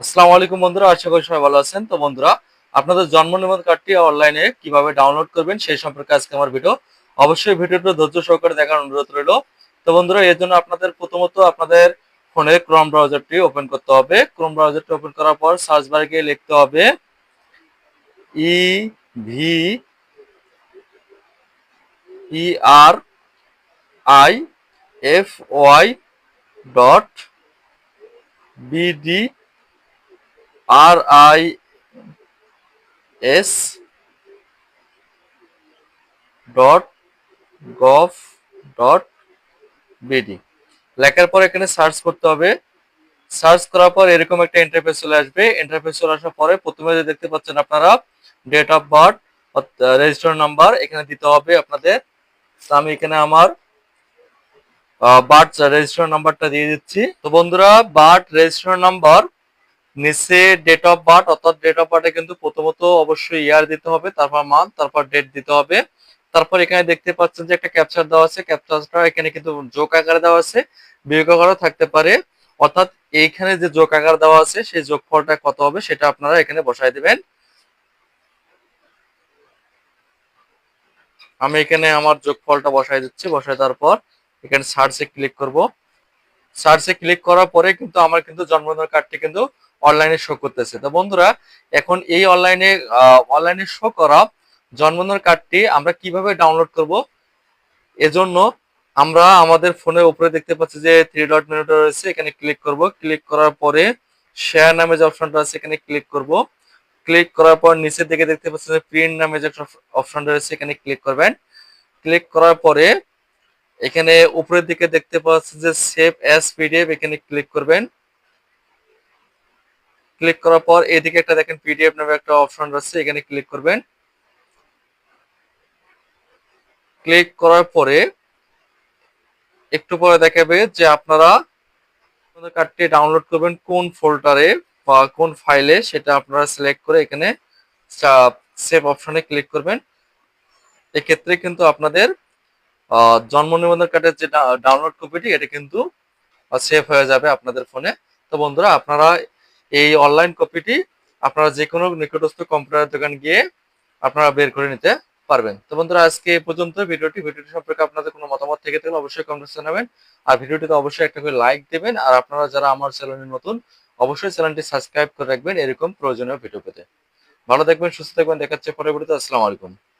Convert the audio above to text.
আসসালামু আলাইকুম বন্ধুরা, আশা করি সবাই ভালো আছেন। তো বন্ধুরা, আপনাদের জন্ম নিবন্ধন কার্ডটি অনলাইনে কীভাবে ডাউনলোড করবেন সেই সম্পর্কে আজকে আমার ভিডিও। অবশ্যই ভিডিওটা ধৈর্য সহকারে দেখার অনুরোধ রইল। তো বন্ধুরা এর জন্য আপনাদের প্রথমত আপনাদের ফোনে ক্রোম ব্রাউজারটি ওপেন করতে হবে। ক্রোম ব্রাউজারটি ওপেন করার পর সার্চ বারে গিয়ে লিখতে হবে E V E R I F Y dot BD R I S dot gov dot BD লেখার পর এখানে সার্চ করতে হবে। সার্চ করার পর এরকম একটা ইন্টারফেস চলে আসবে। ইন্টারফেস চলে আসার পরে প্রথমে যে দেখতে পাচ্ছেন আপনারা date of birth register number এখানে দিতে হবে আপনাদের। আমি এখানে আমার বার্থ রেজিস্টার নাম্বারটা দিয়ে দিচ্ছি। তো বন্ধুরা বার্থ রেজিস্টার নাম্বার নিচে ডেট অফ বার্থ অর্থাৎ ডেট অফ বার্থে কিন্তু প্রথমত অবশ্যই ইয়ার দিতে হবে, তারপর মান্থ তারপর ডেট দিতে হবে। তারপর এখানে দেখতে পাচ্ছেন যে একটা ক্যাপচার দেওয়া আছে ক্যাপচারটা এখানে কিন্তু যোগ আকারে দেওয়া আছে, বিয়োগ আকারও থাকতে পারে। অর্থাৎ এইখানে যে যোগ আকার দেওয়া আছে, সেই যোগফলটা কত হবে সেটা আপনারা এখানে বসাই দিবেন। আমি এখানে আমার যোগফলটা বসাই দিচ্ছি, বসায় দেওয়ার পর এখানে সার্চে ক্লিক করব। সার্চে ক্লিক করার পরে কিন্তু আমার কিন্তু জন্মদিন কার্ডটি কিন্তু অনলাইনে শো করতেছে। তো বন্ধুরা, এখন এই অনলাইনে অনলাইনে শো করা জন্মদিন কার্ডটি আমরা কীভাবে ডাউনলোড করব? এজন্য আমরা আমাদের ফোনের উপরে দেখতে পাচ্ছি যে থ্রি ডট মেনুটা রয়েছে, এখানে ক্লিক করব। ক্লিক করার পরে শেয়ার নামে যে অপশনটা আছে, এখানে ক্লিক করব। ক্লিক করার পর নিচের দিকে দেখতে পাচ্ছেন যে প্রিন্ট নামে যে অপশন রয়েছে, এখানে ক্লিক করবেন। ক্লিক করার পরে এখানে উপরের দিকে দেখতে পাচ্ছেন যে সেভ অ্যাজ পিডিএফ এখানে ক্লিক করবেন। ক্লিক করার পর এদিকে একটা দেখেন পিডিএফ নামে একটা অপশন রয়েছে, এখানে ক্লিক করবেন। ক্লিক করার পরে একটু পরে দেখাবে যে আপনারা কার্ডটি ডাউনলোড করবেন কোন ফোল্ডারে বা কোন ফাইলে সেটা আপনারা সিলেক্ট করে এখানে সেভ অপশনে ক্লিক করবেন। এক্ষেত্রে কিন্তু আপনাদের জন্ম নিবন্ধন কার্ডের যে ডাউনলোড কপিটি এটা কিন্তু সেভ হয়ে যাবে আপনাদের ফোনে তো বন্ধুরা, আপনারা এই অনলাইন কপিটি আপনারা যে কোনো নিকটস্থ কম্পিউটার দোকান গিয়ে আপনারা বের করে নিতে পারবেন। তো বন্ধুরা, আজকে পর্যন্ত ভিডিওটি ভিডিওটি সম্পর্কে আপনাদের কোনো মতামত থেকে থাকলে অবশ্যই কমেন্টস জানাবেন। আর ভিডিওটিতে অবশ্যই একটা করে লাইক দেবেন। আর আপনারা যারা আমার চ্যানেলে নতুন, অবশ্যই চ্যানেলটি সাবস্ক্রাইব করে রাখবেন। এরকম প্রয়োজনীয় ভিডিও পেতে। ভালো থাকবেন, সুস্থ থাকবেন। দেখাচ্ছে পরবর্তীতে। আসসালামু আলাইকুম।